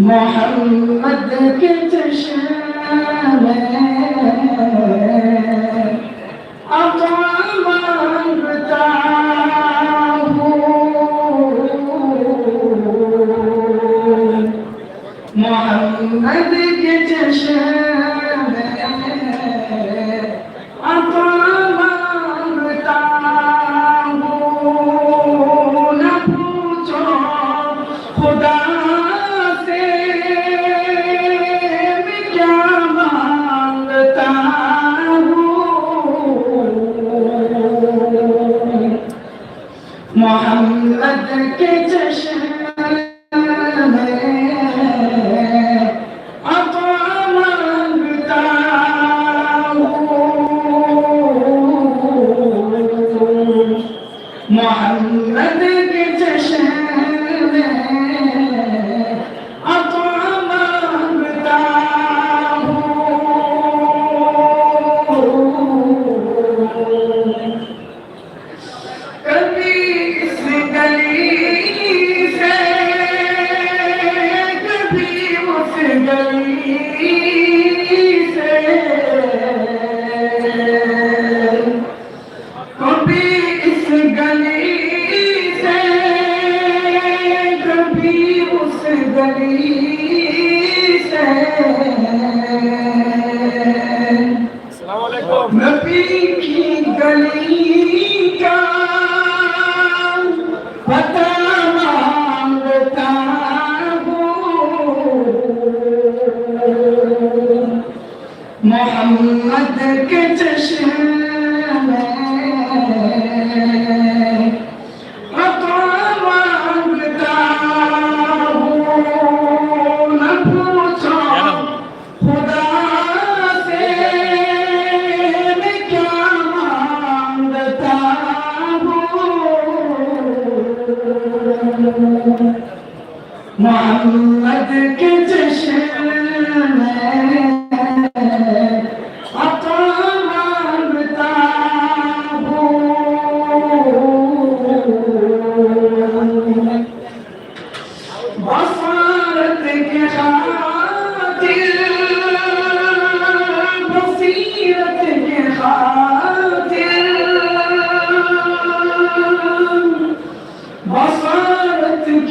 محمد के चश्मे अता मांगता मोहम्मद के चश्मे Assalamualaikum. Nabi ki gali ka. Mohammad के चश्मे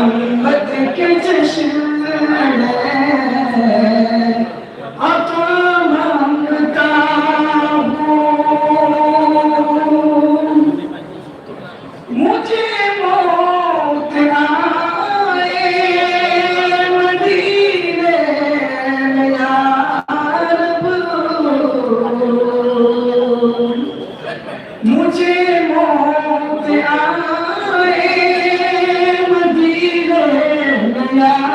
محمد کے جشن مجھے موت آئے۔ olhar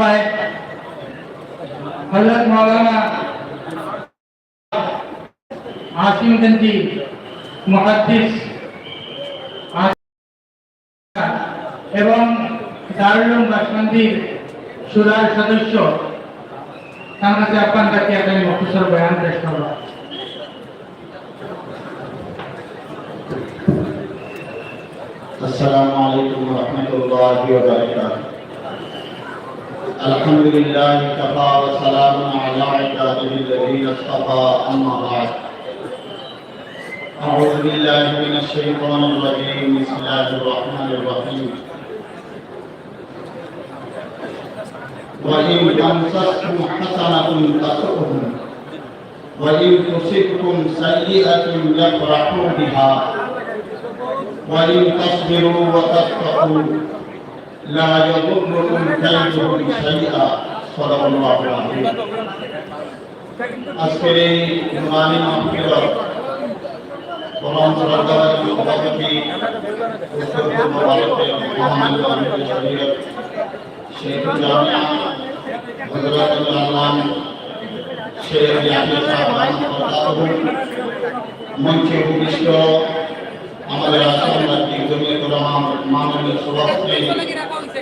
ভাই হজরত মৌলানা আসিম গঞ্জি মুহাদ্দিস এবং দারুল বাসন্তীর সুরার সদস্য তার কাছে আপনার কাছে আমি মুখসর বয়ান পেশ করব السلام عليكم ورحمة الله وبركاته الحمد لله كفى وسلام على عباده الذين اصطفى أما بعد. أعوذ بالله من الشيطان الرجيم. بسم الله الرحمن الرحيم. وإن تمسسكم حسنة تسؤهم وإن تصبكم سيئة يفرحوا بها وإن تصبروا وتتقوا لا يضركم كيدهم شيئا صدق الله العظيم আজকের এই নুরানি মাহফিল পরম শ্রদ্ধাবাদী সভাপতি উত্তর পূর্ব ভারতের মহামান্য আমির শরীয়ত শেখ জামিয়া হযরত আল্লাহ শেখ ইয়াহিয়া সাহেব রহমাতুল্লাহ মঞ্চে উপবিষ্ট আমাদের আসাম রাজ্যিক জমিয়ত রহমান মাননীয় সভাপতি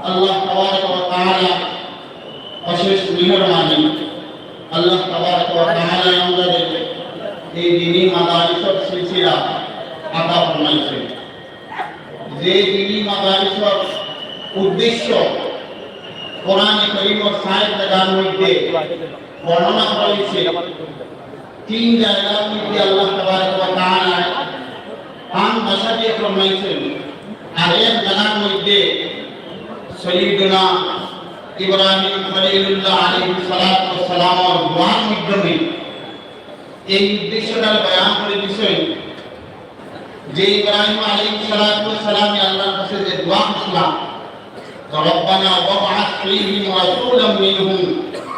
اللہ اللہ قرآن کریم اور سائنس کا جانور دے ورنہ پڑھ سے হয়েছে তিন জায়গার মধ্যে আল্লাহ তাবারক ওয়া তাআলা পাঁচ ভাষা দিয়ে ফরমাইছেন আর এক জায়গার মধ্যে সৈয়দনা ইব্রাহিম খলিলুল্লাহ আলাইহিস সালাতু ওয়াস সালাম এর দোয়ার মাধ্যমে এই উদ্দেশ্যটা বয়ান করে দিয়েছেন যে ইব্রাহিম আলাইহিস সালাতু ওয়াস সালাম আল্লাহর কাছে যে দোয়া করছিলেন ربنا وابعث فيهم رسولا منهم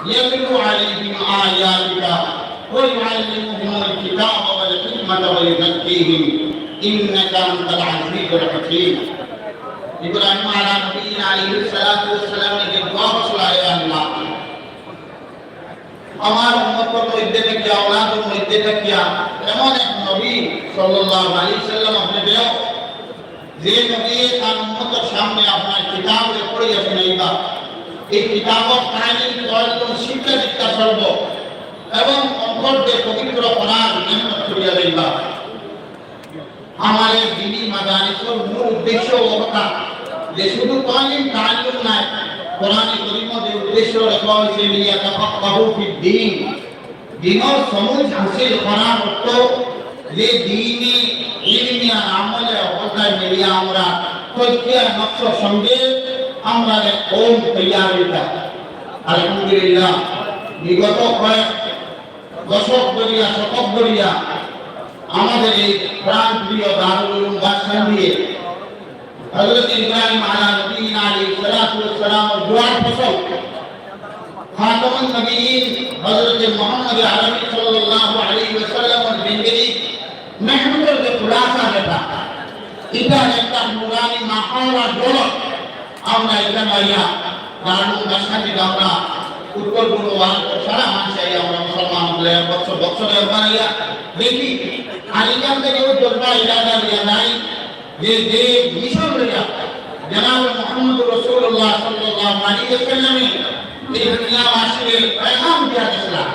يتلو عليهم آياتك ويعلمهم الكتاب والحكمة ويزكيهم إنك أنت العزيز الحكيم إبراهيم على نبينا عليه الصلاة والسلام دعا رسول الله আমার উম্মত মধ্যে থেকে আওলাদের মধ্যে থেকে এমন এক নবী সাল্লাল্লাহু আলাইহি সাল্লাম আপনি দেও যে নবী তার উম্মতের সামনে আপনার কিতাবে পড়িয়া শুনাইবা এই কিতাবত কাহিনী শিক্ষা দীক্ষা সর্ব এবং অন্তর্দে পবিত্র করার মেহনত করিয়া দিবা। আমাদের দিনী মাদারিসের মূল উদ্দেশ্য ওটা যে শুধু তালিম তালিম নাই, কোরআন করিমতে উদ্দেশ্য রাখা হয়েছে, লিয়া তাফাক্কাহু ফিদ দ্বীন দিনের সমুজ হাসিল করার অর্থ, যে দিনী ইলমি আর আমলে অবস্থায় মিলিয়ে আমরা প্রত্যেক নকশ সঙ্গে আমরা ওম তৈয়ার হইতা আলহামদুলিল্লাহ, বিগত কয়েক দশক ধরিয়া শতক ধরিয়া আমাদের এই প্রাণ প্রিয় দারুল উলুম বাদশাহ দিয়ে হযরত ইব্রাহিম আলা নবীনা আলাইহিস সালাতু ওয়াস সালাম দুয়ার ফসল খাতামুন নবীয়িন হযরত মুহাম্মদ আরবি সাল্লাল্লাহু আলাইহি ওয়াসাল্লাম এর জিন্দেগি মেহনতের যে খুলাসা যেটা এটা একটা নুরানি মাহল আর দৌলত আমরা এখানে আইয়া দারুল মাসখানি আমরা উত্তর পূর্ব সারা মানুষ আইয়া আমরা মুসলমান হলে বছর বছর একবার আইয়া দেখি। এখান থেকে ওই দরবার ইলাকা দিয়া নাই। যে যে মিশন লইয়া জনাব মোহাম্মদ রসুল্লাহ সাল্লাল্লাহু আলাইহি ওয়াসাল্লামে এই দুনিয়াবাসীকে পেগাম দিয়া গেছিলেন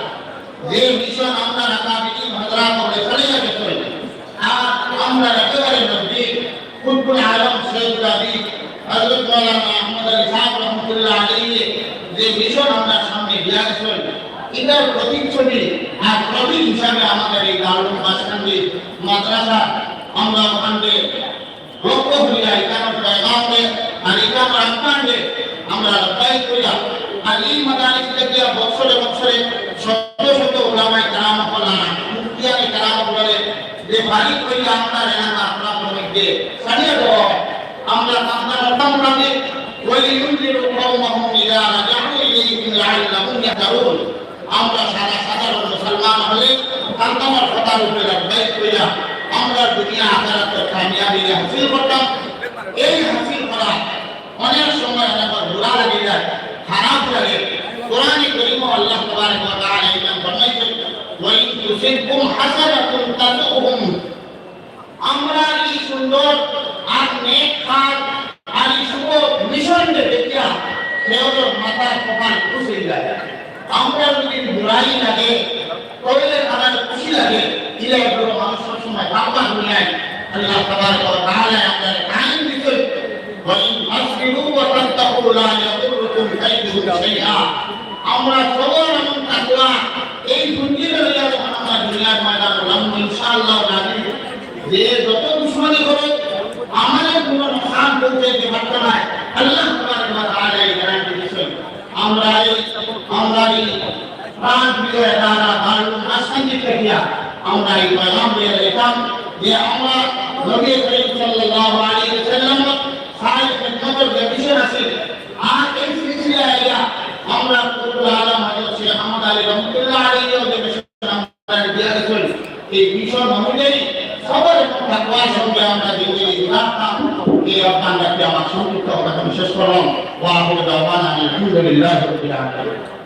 যে মিশন আমরা রাকাবিনী ভদ্রা করে চালিয়ে গেছে আর আমরা একেবারে নজদিক কুতুল আলম সৈয়দ রাবি হযরত মাওলানা আহমদ আলী সাহেব রহমতুল্লাহ আলাইহি যে মিশন আমরা সামনে দিয়া গেছে এটার প্রতিচ্ছবি আর প্রতীক হিসাবে আমাদের এই দারুল মাসকান্দি মাদ্রাসা আমরা ওখানে লক্ষ্য করিয়া এখানে পেগামে আর এখানে আপনাকে আমরা লড়াই করিয়া আর এই মাদারিস থেকে বছরে বছরে শত শত ওলামায়ে কেরাম হলানা মুফতিয়ানে কেরাম বলে, যে বাড়ি করিয়া আমরা এলাকা আপনার মধ্যে সারিয়ে দেওয়া আমরা মোটামুটি ওয়ালিউল্লির কওমাহুম ইলা রাজাউ ইলাইহিম লাআল্লাহুম ইয়াহতাদুন আমরা সারা সাধারণ মুসলমান হলে কান্তামার কথার উপরে লড়াই করিয়া আমরা দুনিয়া আখিরাতের কামিয়াবি হাসিল করতাম। এই হাসিল করা অনেক সময় অনেক বুড়া লাগে যায়, খারাপ লাগে। কোরআনে করিম আল্লাহ তাবারক ওয়া তাআলা ইমান ফরমাইছেন ওয়া তুসিবকুম হাসানাতুন তাসুহুম আমরা এই সুন্দর আর নেক কাজ আর এই শুভ মিশন যে দেখিয়া কেউর মাথার কপাল খুশি লাগে আমরা যদি বুড়াই লাগে কইলে আমার খুশি লাগে, দিলে বড় মানুষ সবসময় ভাবনা দুনিয়ায় আল্লাহ তাবার কর তাহলে আপনার কাহিন দিতে আমরা সবল এবং তাকুয়া প্রাণ বিজয় দ্বারা দারুল মাসকান্দি থেকে আমরা এই পয়গাম দিয়ে দিতাম যে আমরা নবী করিম সাল্লাল্লাহু আলাইহি ওয়াসাল্লাম সাহেব খেদমতের যে মিশন আছে আর এই সিলসিলা এরিয়া আমরা কুতুল আলম হযরত শেখ আহমদ আলী রহমাতুল্লাহ আলাইহি যে মিশন আমরা দিয়ে গেছেন এই মিশন অনুযায়ী সবার তাকওয়ার সঙ্গে আমরা জিন্দগি গুজারতাম এই আহ্বান রাখতে আমার সংক্ষিপ্ত কথা বিশেষ করলাম ওয়া আখিরু দাওয়ানা আলহামদুলিল্লাহি রাব্বিল আলামিন